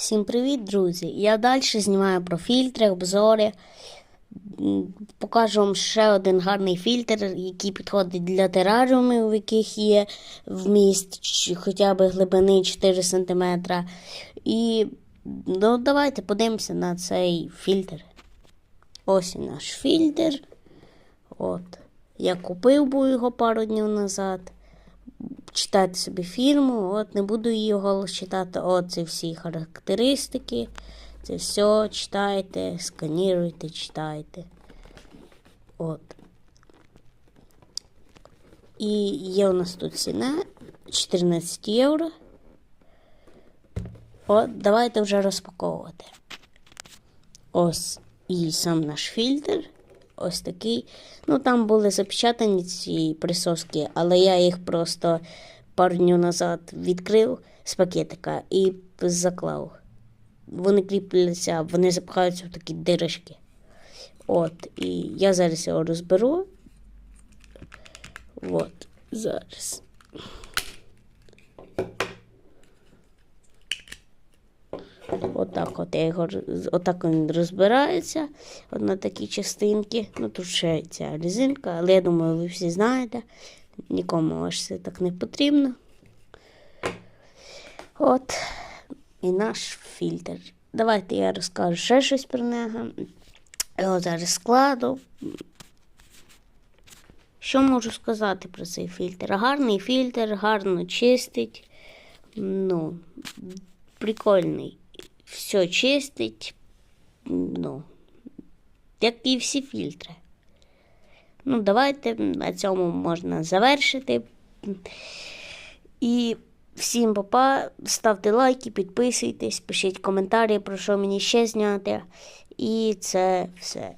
Всім привіт, друзі! Я далі знімаю про фільтри, обзори. Покажу вам ще один гарний фільтр, який підходить для тераріумів, в яких є вміст хоча б глибини 4 см. І ну, давайте подивимося на цей фільтр. Ось наш фільтр. От. Я купив був його пару днів назад читати собі фірму, от не буду її голос читати. От всі характеристики. Це все читайте, сканіруйте, читайте. От. І є у нас тут ціна 14 євро. От, давайте вже розпаковувати. Ось і сам наш фільтр. Ось такий. Ну, там були запечатані ці присоски, але я їх просто пару днів назад відкрив з пакетика і заклав. Вони кріпляться, вони запхаються в такі дирочки. От, і я зараз його розберу. От, зараз. Отак от я отак він розбирається. От на такі частинки. Ну тут ще ця резинка, але я думаю, ви всі знаєте. Нікому аж це так не потрібно. От і наш фільтр. Давайте я розкажу ще щось про нього. Його зараз складу. Що можу сказати про цей фільтр? Гарний фільтр, гарно чистить. Ну, прикольний. Все чистить. Ну, як і всі фільтри. Ну, давайте на цьому можна завершити. І всім папа, ставте лайки, підписуйтесь, пишіть коментарі, про що мені ще зняти. І це все.